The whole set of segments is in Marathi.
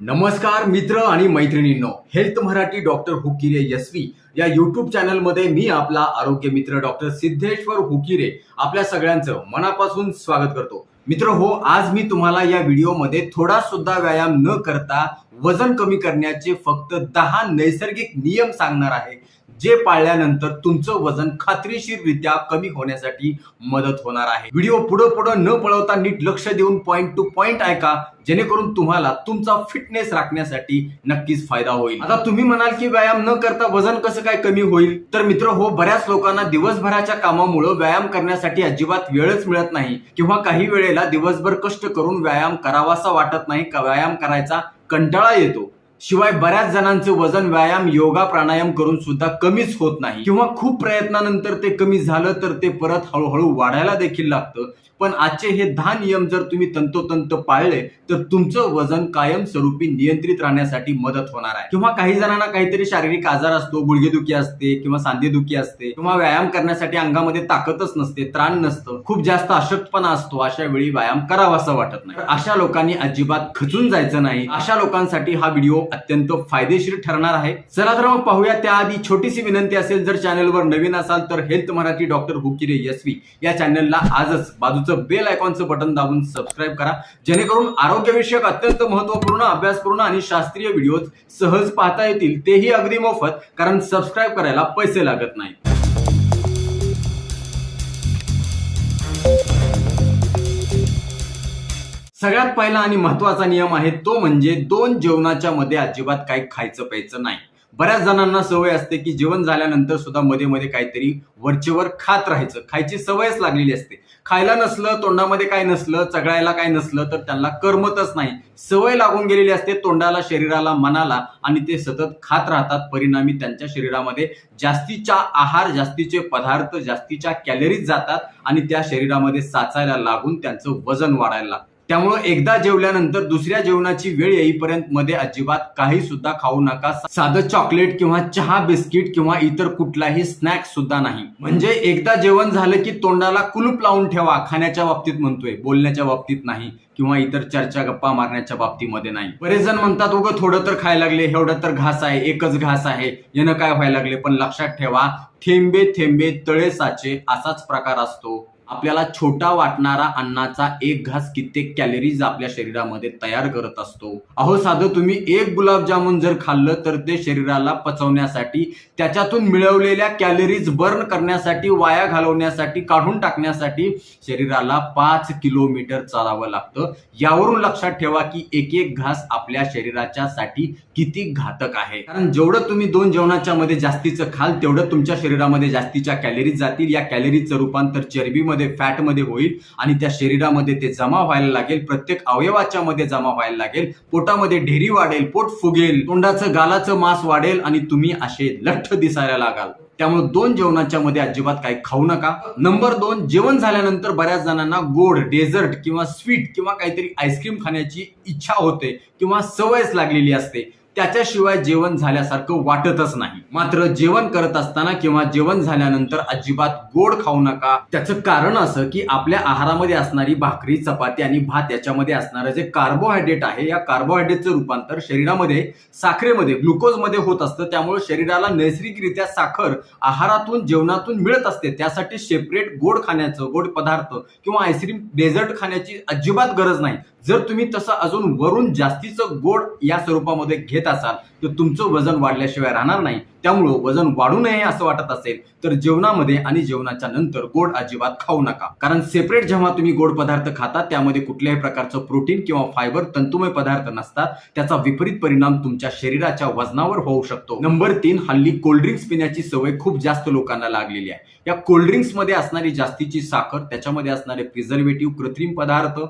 नमस्कार मित्र आणि मैत्रिणींनो हेल्थ मराठी डॉक्टर हुकिरे यस्वी या युट्यूब चॅनलमध्ये मी आपला आरोग्य मित्र डॉक्टर सिद्धेश्वर हुकिरे आपल्या सगळ्यांचं मनापासून स्वागत करतो. मित्र हो आज मी तुम्हाला या व्हिडिओमध्ये थोडा सुद्धा व्यायाम न करता वजन कमी करण्याचे फक्त दहा नैसर्गिक नियम सांगणार आहे. जे पाळल्यानंतर तुमचं वजन खात्रीशीररित्या कमी होण्यासाठी मदत होणार आहे. व्हिडिओ पुढं पुढं न पळवता नीट लक्ष देऊन पॉईंट टू पॉइंट ऐका जेणेकरून तुम्हाला तुमचा फिटनेस राखण्यासाठी नक्कीच फायदा होईल. आता तुम्ही म्हणाल की व्यायाम न करता वजन कसं काय कमी होईल? तर मित्र हो बऱ्याच लोकांना दिवसभराच्या कामामुळे व्यायाम करण्यासाठी अजिबात वेळच मिळत नाही किंवा काही वेळेला दिवसभर कष्ट करून व्यायाम करावासा वाटत नाही. का व्यायाम करायचा कंटाळा येतो. शिवाय बऱ्याच जणांचं वजन व्यायाम योगा प्राणायाम करून सुद्धा कमीच होत नाही. किंवा खूप प्रयत्नानंतर ते कमी झालं तर ते परत हळूहळू वाढायला देखील लागतं. पण आजचे हे दहा नियम जर तुम्ही तंतोतंत पाळले तर तुमचं वजन कायमस्वरूपी नियंत्रित राहण्यासाठी मदत होणार आहे. किंवा काही जणांना काहीतरी शारीरिक आजार असतो गुडघेदुखी असते किंवा सांधेदुखी असते किंवा व्यायाम करण्यासाठी अंगामध्ये ताकदच नसते त्राण नसतं खूप जास्त अशक्तपणा असतो अशा वेळी व्यायाम करावासा वाटत नाही. अशा लोकांनी अजिबात खचून जायचं नाही. अशा लोकांसाठी हा व्हिडिओ अत्यंत फायदेशीर ठरणार आहे. चला तर मग पाहूया त्याआधी छोटीशी विनंती असेल जर चॅनलवर नवीन असाल तर हेल्थ मराठी डॉक्टर हुकिरे यस्वी या चॅनलला आजच बाजूचं बेल आयकॉनचं बटन दाबून सबस्क्राईब करा. जेणेकरून आरोग्यविषयक अत्यंत महत्त्वपूर्ण अभ्यासपूर्ण आणि शास्त्रीय व्हिडिओ सहज पाहता येतील तेही अगदी मोफत कारण सबस्क्राईब करायला पैसे लागत नाही सगळ्यात पहिला आणि महत्त्वाचा नियम आहे तो म्हणजे दोन जेवणाच्या मध्ये अजिबात काही खायचं प्यायचं नाही. बऱ्याच जणांना सवय असते की जेवण झाल्यानंतर सुद्धा मध्ये मध्ये काहीतरी वरचेवर खात राहायचं. खायची सवयच लागलेली असते. खायला नसलं तोंडामध्ये काय नसलं चगळायला काय नसलं तर त्यांना करमतच नाही. सवय लागून गेलेली असते तोंडाला शरीराला मनाला आणि ते सतत खात राहतात. परिणामी त्यांच्या शरीरामध्ये जास्तीच्या आहार जास्तीचे पदार्थ जास्तीच्या कॅलरीज जातात आणि त्या शरीरामध्ये साचायला लागून त्यांचं वजन वाढायला लागतं. त्यामुळं एकदा जेवल्यानंतर दुसऱ्या जेवणाची वेळ येईपर्यंत मध्ये अजिबात काही सुद्धा खाऊ नका. साधं चॉकलेट किंवा चहा बिस्किट किंवा इतर कुठलाही स्नॅक्स सुद्धा नाही. म्हणजे एकदा जेवण झालं की तोंडाला कुलूप लावून ठेवा खाण्याच्या बाबतीत म्हणतोय बोलण्याच्या बाबतीत नाही किंवा इतर चर्चा गप्पा मारण्याच्या बाबतीमध्ये नाही. बरेच जण म्हणतात उगं थोडं तर खायला लागले एवढं तर घास आहे एकच घास आहे यानं काय व्हायला लागले? पण लक्षात ठेवा थेंबे थेंबे तळे साचे असाच प्रकार असतो. आपल्याला छोटा वाटणारा अन्नाचा एक घास कित्येक कॅलरीज आपल्या शरीरामध्ये तयार करत असतो. अहो साधं तुम्ही एक गुलाबजामुन जर खाल्लं तर ते शरीराला पचवण्यासाठी त्याच्यातून मिळवलेल्या कॅलरीज बर्न करण्यासाठी वाया घालवण्यासाठी काढून टाकण्यासाठी शरीराला पाच किलोमीटर चालावं लागतं. यावरून लक्षात ठेवा की एक एक घास आपल्या शरीराच्या साठी किती घातक आहे. कारण जेवढं तुम्ही दोन जेवणाच्या मध्ये जास्तीचं खाल तेवढं तुमच्या शरीरामध्ये जास्तीच्या कॅलरीज जातील. या कॅलरीजचं रूपांतर चरबीमध्ये फॅटमध्ये होईल आणि त्या शरीरामध्ये ते जमा व्हायला लागेल. प्रत्येक अवयवाच्या मध्ये जमा व्हायला लागेल. पोटामध्ये ढेरी वाढेल पोट फुगेल तोंडाचं गालाचं मांस वाढेल आणि तुम्ही असे लठ्ठ दिसायला लागाल. त्यामुळे दोन जेवणाच्या मध्ये अजिबात काही खाऊ नका. नंबर दोन जेवण झाल्यानंतर बऱ्याच जणांना गोड डेझर्ट किंवा स्वीट किंवा काहीतरी आईस्क्रीम खाण्याची इच्छा होते किंवा सवयच लागलेली असते. त्याच्याशिवाय जेवण झाल्यासारखं वाटतच नाही. मात्र जेवण करत असताना किंवा जेवण झाल्यानंतर अजिबात गोड खाऊ नका. त्याचं कारण असं की आपल्या आहारामध्ये असणारी भाकरी चपाती आणि भात याच्यामध्ये असणारं जे कार्बोहायड्रेट आहे या कार्बोहायड्रेटचं रूपांतर शरीरामध्ये साखरेमध्ये ग्लुकोजमध्ये होत असतं. त्यामुळे शरीराला नैसर्गिकरित्या साखर आहारातून जेवणातून मिळत असते. त्यासाठी सेपरेट गोड खाण्याचं गोड पदार्थ किंवा आईस्क्रीम डेझर्ट खाण्याची अजिबात गरज नाही. जर तुम्ही तसं अजून वरून जास्तीचं गोड या स्वरूपामध्ये घेत असाल तर तुमचं वजन वाढल्याशिवाय राहणार नाही. त्यामुळं वजन वाढू नये असं वाटत असेल तर जेवणामध्ये आणि जेवणाच्या नंतर गोड अजिबात खाऊ नका. कारण सेपरेट जेव्हा तुम्ही गोड पदार्थ खाता त्यामध्ये कुठल्याही प्रकारचं प्रोटीन किंवा फायबर तंतुमय पदार्थ नसतात. त्याचा विपरीत परिणाम तुमच्या शरीराच्या वजनावर होऊ शकतो. नंबर तीन हल्ली कोल्ड्रिंक्स पिण्याची सवय खूप जास्त लोकांना लागलेली आहे. या कोल्ड्रिंक्समध्ये असणारी जास्तीची साखर त्याच्यामध्ये असणारे प्रिझर्वेटिव्ह कृत्रिम पदार्थ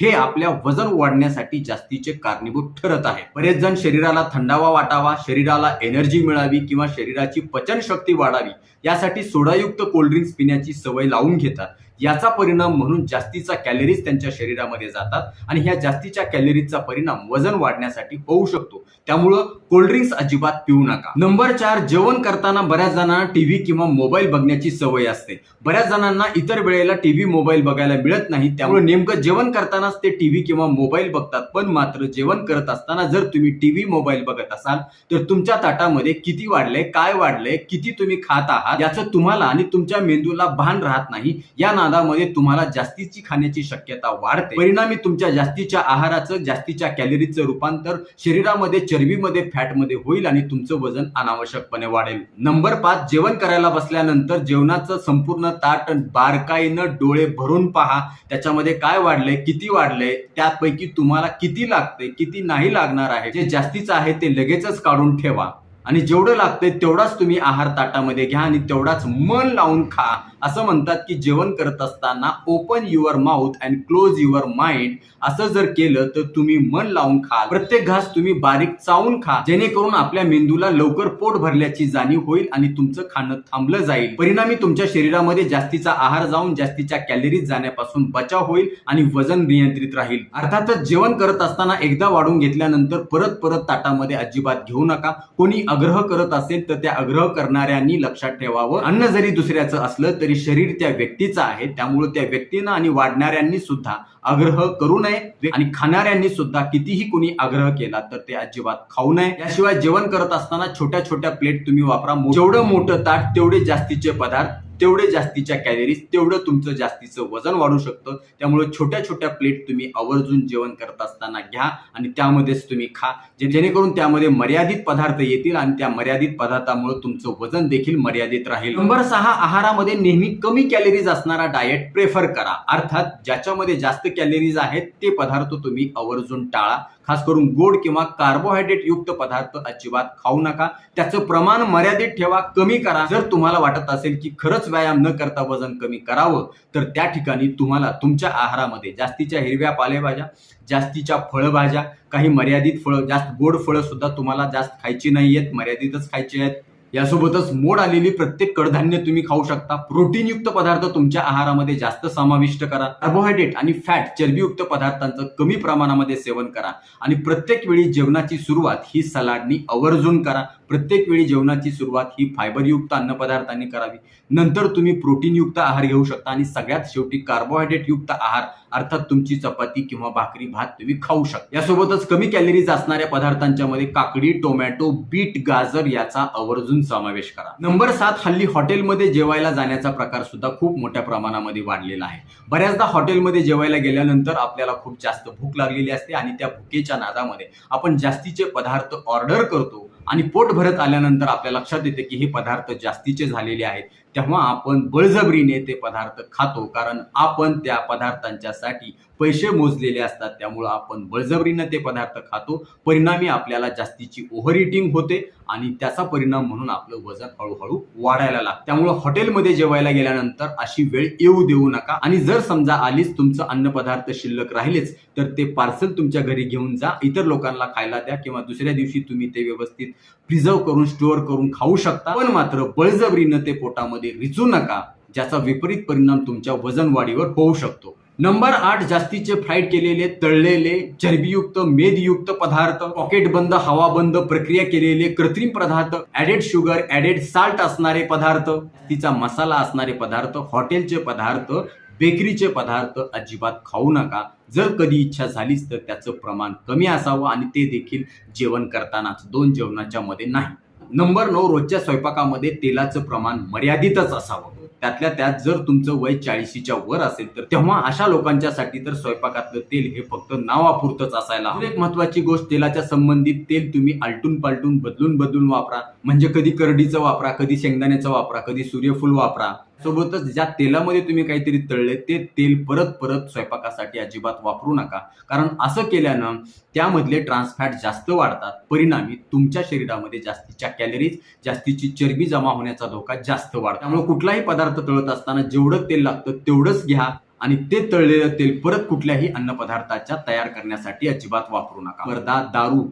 हे आपल्या वजन वाढण्यासाठी जास्तीचे कारणीभूत ठरत आहे. बरेच जण शरीराला थंडावा वाटावा शरीराला एनर्जी मिळावी किंवा शरीराची पचनशक्ती वाढावी यासाठी सोडायुक्त कोल्ड्रिंक्स पिण्याची सवय लावून घेतात. याचा परिणाम म्हणून जास्तीचा कॅलरीज त्यांच्या शरीरामध्ये जातात आणि ह्या जास्तीच्या कॅलरीजचा परिणाम वजन वाढण्यासाठी होऊ शकतो. त्यामुळं कोल्ड्रिंक्स अजिबात पिऊ नका. नंबर चार जेवण करताना बऱ्याच जणांना टीव्ही किंवा मोबाईल बघण्याची सवय असते. बऱ्याच जणांना इतर वेळेला टीव्ही मोबाईल बघायला मिळत नाही. त्यामुळे नेमकं जेवण करतानाच ते टीव्ही किंवा मोबाईल बघतात. पण मात्र जेवण करत असताना जर तुम्ही टीव्ही मोबाईल बघत असाल तर तुमच्या ताटामध्ये किती वाढलंय काय वाढलंय किती तुम्ही खात आहात याचं तुम्हाला आणि तुमच्या मेंदूला भान राहत नाही. या नादामध्ये तुम्हाला जास्तीची खाण्याची शक्यता वाढते. परिणामी तुमच्या जास्तीच्या आहाराचं जास्तीच्या कॅलरीचं रूपांतर शरीरामध्ये चरबीमध्ये फॅटमध्ये होईल आणि तुमचं वजन अनावश्यकपणे वाढेल. नंबर पाच जेवण करायला बसल्यानंतर जेवणाचं संपूर्ण ताट बारकाईनं डोळे भरून पहा. त्याच्यामध्ये काय वाढलंय किती वाढलंय त्यापैकी तुम्हाला किती लागते किती नाही लागणार आहे जे जास्तीचं आहे ते लगेचच काढून ठेवा. आणि जेवढं लागतंय तेवढाच तुम्ही आहार ताटामध्ये घ्या आणि तेवढाच मन लावून खा. असं म्हणतात की जेवण करत असताना open your mouth and close your mind असं जर केलं तर तुम्ही मन लावून खा प्रत्येक घास तुम्ही बारीक चावून खा. जेणेकरून आपल्या मेंदूला लवकर पोट भरल्याची जाणीव होईल आणि तुमचं खाणं थांबलं जाईल. परिणामी तुमच्या शरीरामध्ये जास्तीचा आहार जाऊन जास्तीच्या कॅलरीज जाण्यापासून बचाव होईल आणि वजन नियंत्रित राहील. अर्थातच जेवण करत असताना एकदा वाढून घेतल्यानंतर परत परत ताटामध्ये अजिबात घेऊ नका. कोणी आग्रह करत असेल तर त्या आग्रह करणाऱ्यांनी लक्षात ठेवावं. अन्न जरी दुसऱ्याचं असलं तरी शरीर त्या व्यक्तीचं आहे. त्यामुळे त्या व्यक्तीनं आणि वाढणाऱ्यांनी सुद्धा आग्रह करू नये. आणि खाणाऱ्यांनी सुद्धा कितीही कुणी आग्रह केला तर ते अजिबात खाऊ नये. याशिवाय जेवण करत असताना छोट्या छोट्या प्लेट तुम्ही वापरा. जेवढं मोठं ताट तेवढे जास्तीचे पदार्थ तेवढे जास्तीच्या कॅलरीज तेवढं तुमचं जास्तीचं वजन वाढू शकतं. त्यामुळे छोट्या छोट्या प्लेट तुम्ही आवर्जून जेवण करत असताना घ्या आणि त्यामध्येच तुम्ही खा. जे जेणेकरून त्यामध्ये मर्यादित पदार्थ येतील आणि त्या मर्यादित पदार्थामुळे तुमचं वजन देखील मर्यादित राहील. नंबर सहा आहारामध्ये नेहमी कमी कॅलरीज असणारा डाएट प्रेफर करा. अर्थात ज्याच्यामध्ये जास्त कॅलरीज आहेत ते पदार्थ तुम्ही आवर्जून टाळा. खास करून गोड किंवा कार्बोहायड्रेट युक्त पदार्थ अजिबात खाऊ नका. त्याचं प्रमाण मर्यादित ठेवा कमी करा. जर तुम्हाला वाटत असेल की खरंच व्यायाम न करता वजन कमी करावं तर त्या ठिकाणी तुम्हाला तुमच्या आहारामध्ये जास्तीच्या हिरव्या पालेभाज्या जास्तीच्या फळभाज्या काही मर्यादित फळं जास्त गोड फळं सुद्धा तुम्हाला जास्त खायची नाही आहेत मर्यादितच खायची आहेत. यासोबतच मोड आलेली प्रत्येक कडधान्य तुम्ही खाऊ शकता. प्रोटीनयुक्त पदार्थ तुमच्या आहारामध्ये जास्त समाविष्ट करा. कार्बोहायड्रेट आणि फॅट चरबीयुक्त पदार्थांचं कमी प्रमाणामध्ये सेवन करा. आणि प्रत्येक वेळी जेवणाची सुरुवात ही सलाडनी आवर्जून करा. प्रत्येक वेळी जेवणाची सुरुवात ही फायबरयुक्त अन्नपदार्थांनी करावी. नंतर तुम्ही प्रोटीनयुक्त आहार घेऊ शकता आणि सगळ्यात शेवटी कार्बोहायड्रेटयुक्त आहार अर्थात तुमची चपाती किंवा भाकरी भात तुम्ही खाऊ शकता. यासोबतच कमी कॅलरीज असणाऱ्या पदार्थांच्या मध्ये काकडी टोमॅटो बीट गाजर याचा आवर्जून समावेश करा. नंबर सात हल्ली हॉटेलमध्ये जेवायला जाण्याचा प्रकार सुद्धा खूप मोठ्या प्रमाणामध्ये वाढलेला आहे. बऱ्याचदा हॉटेलमध्ये जेवायला गेल्यानंतर आपल्याला खूप जास्त भूक लागलेली असते आणि त्या भुकेच्या नादामध्ये आपण जास्तीचे पदार्थ ऑर्डर करतो आणि पोट भरत आल्यानंतर आपल्या लक्षात येते की हे पदार्थ जास्तीचे झालेले आहेत. तेव्हा आपण बळजबरीने ते पदार्थ खातो कारण आपण त्या पदार्थांच्यासाठी पैसे मोजलेले असतात. त्यामुळं आपण बळजबरीनं ते पदार्थ खातो. परिणामी आपल्याला जास्तीची ओव्हर इटिंग होते आणि त्याचा परिणाम म्हणून आपलं वजन हळूहळू वाढायला लागतं. त्यामुळं हॉटेलमध्ये जेवायला गेल्यानंतर अशी वेळ येऊ देऊ नका. आणि जर समजा आलीच तुमचं अन्नपदार्थ शिल्लक राहिलेच तर ते पार्सल तुमच्या घरी घेऊन जा. इतर लोकांना खायला द्या किंवा दुसऱ्या दिवशी तुम्ही ते व्यवस्थित प्रिझर्व करून स्टोअर करून खाऊ शकता. पण मात्र बळजबरीनं ते पोटामध्ये रिचू नका ज्याचा विपरीत परिणाम तुमच्या वजन वाढीवर होऊ शकतो. नंबर आठ जास्तीचे फ्राईड केलेले तळलेले चरबीयुक्त मेदयुक्त पदार्थ पॉकेट बंद हवाबंद प्रक्रिया केलेले कृत्रिम पदार्थ ऍडेड शुगर ऍडेड साल्ट असणारे पदार्थ तिचा मसाला असणारे पदार्थ हॉटेलचे पदार्थ बेकरीचे पदार्थ अजिबात खाऊ नका. जर कधी इच्छा झालीच तर त्याचं प्रमाण कमी असावं आणि ते देखील जेवण करतानाच दोन जेवणाच्या मध्ये नाही. नंबर नऊ रोजच्या स्वयंपाकामध्ये तेलाचं प्रमाण मर्यादितच असावं. त्यातल्या त्यात जर तुमचं वय चाळीशीच्या वर असेल तर तेव्हा अशा लोकांच्यासाठी तर स्वयंपाकातलं तेल हे फक्त नावापुरतंच असायला एक महत्वाची गोष्ट तेलाच्या संबंधित तेल तुम्ही आलटून पालटून बदलून बदलून वापरा. म्हणजे कधी करडीचं वापरा कधी शेंगदाण्याचं वापरा कधी सूर्यफूल वापरा. सोबतच ज्या तेलामध्ये तुम्ही काहीतरी तळले ते तेल परत परत स्वयंपाकासाठी अजिबात वापरू नका. कारण असं केल्यानं त्यामधले ट्रान्सफॅट जास्त वाढतात. परिणामी तुमच्या शरीरामध्ये जास्तीच्या कॅलरीज जास्तीची चरबी जमा होण्याचा धोका जास्त वाढतो. त्यामुळे कुठलाही पदार्थ तळत असताना जेवढं तेल लागतं तेवढंच घ्या आणि ते तळलेलं तेल परत कुठल्याही अन्नपदार्थाच्या तयार करण्यासाठी अजिबात वापरू नका. स्पर्धा दारू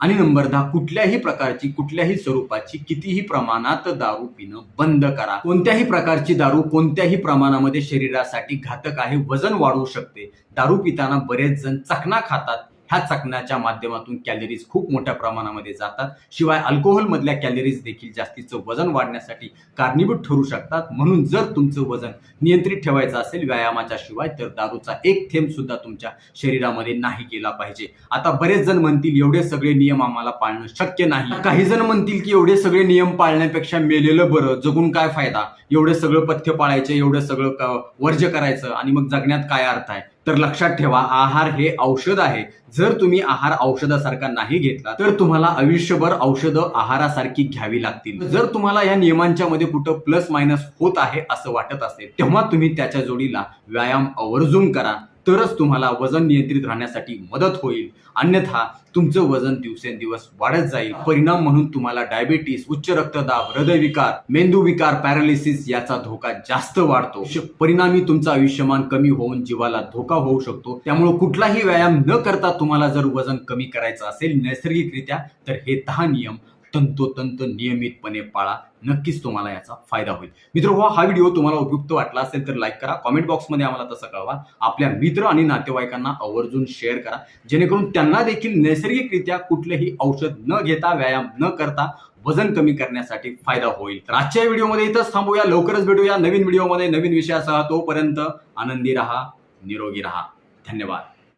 आणि नंबर दहा कुठल्याही प्रकारची कुठल्याही स्वरूपाची कितीही प्रमाणात दारू पिणं बंद करा. कोणत्याही प्रकारची दारू कोणत्याही प्रमाणामध्ये शरीरासाठी घातक आहे वजन वाढवू शकते. दारू पिताना बरेच जण चकना खातात. ह्या चकण्याच्या माध्यमातून कॅलरीज खूप मोठ्या प्रमाणामध्ये जातात. शिवाय अल्कोहोल मधल्या कॅलरीज देखील जास्तीचं वजन वाढण्यासाठी कारणीभूत ठरू शकतात. म्हणून जर तुमचं वजन नियंत्रित ठेवायचं असेल व्यायामाच्या शिवाय तर दारूचा एक थेंब सुद्धा तुमच्या शरीरामध्ये नाही केला पाहिजे. आता बरेच जण म्हणतील एवढे सगळे नियम आम्हाला पाळणं शक्य नाही. काही जण म्हणतील की एवढे सगळे नियम पाळण्यापेक्षा मेलेलं बरं जगून काय फायदा? एवढे सगळं पथ्य पाळायचं एवढं सगळं वर्ज्य करायचं आणि मग जगण्यात काय अर्थ आहे? तर लक्षात ठेवा आहार हे औषध आहे. जर तुम्ही आहार औषधासारखा नाही घेतला तर तुम्हाला आयुष्यभर औषधं आहारासारखी घ्यावी लागतील. जर तुम्हाला या नियमांच्या मध्ये कुठं प्लस मायनस होत आहे असं वाटत असेल तेव्हा तुम्ही त्याच्या जोडीला व्यायाम आवर्जून करा. तरच तुम्हाला वजन नियंत्रित राहण्यासाठी मदत होईल. अन्यथा तुमचं वजन दिवसेंदिवस वाढत जाईल. परिणाम म्हणून तुम्हाला डायबिटीस उच्च रक्तदाब हृदयविकार मेंदूविकार पॅरालिसिस याचा धोका जास्त वाढतो. परिणामी तुमचं आयुष्यमान कमी होऊन जीवाला धोका होऊ शकतो. त्यामुळे कुठलाही व्यायाम न करता तुम्हाला जर वजन कमी करायचं असेल नैसर्गिकरित्या तर हे दहा नियम तंतोतंत नियमितपणे पाळा. नक्कीच तुम्हाला याचा फायदा होईल. मित्र हो हा व्हिडिओ तुम्हाला उपयुक्त वाटला असेल तर लाईक करा. कॉमेंट बॉक्समध्ये आम्हाला तसं कळवा. आपल्या मित्र आणि नातेवाईकांना आवर्जून शेअर करा. जेणेकरून त्यांना देखील नैसर्गिकरित्या कुठलेही औषध न घेता व्यायाम न करता वजन कमी करण्यासाठी फायदा होईल. तर आजच्या व्हिडिओमध्ये इथंच थांबूया. लवकरच भेटूया नवीन व्हिडिओमध्ये नवीन विषयासह. तोपर्यंत आनंदी राहा निरोगी राहा. धन्यवाद.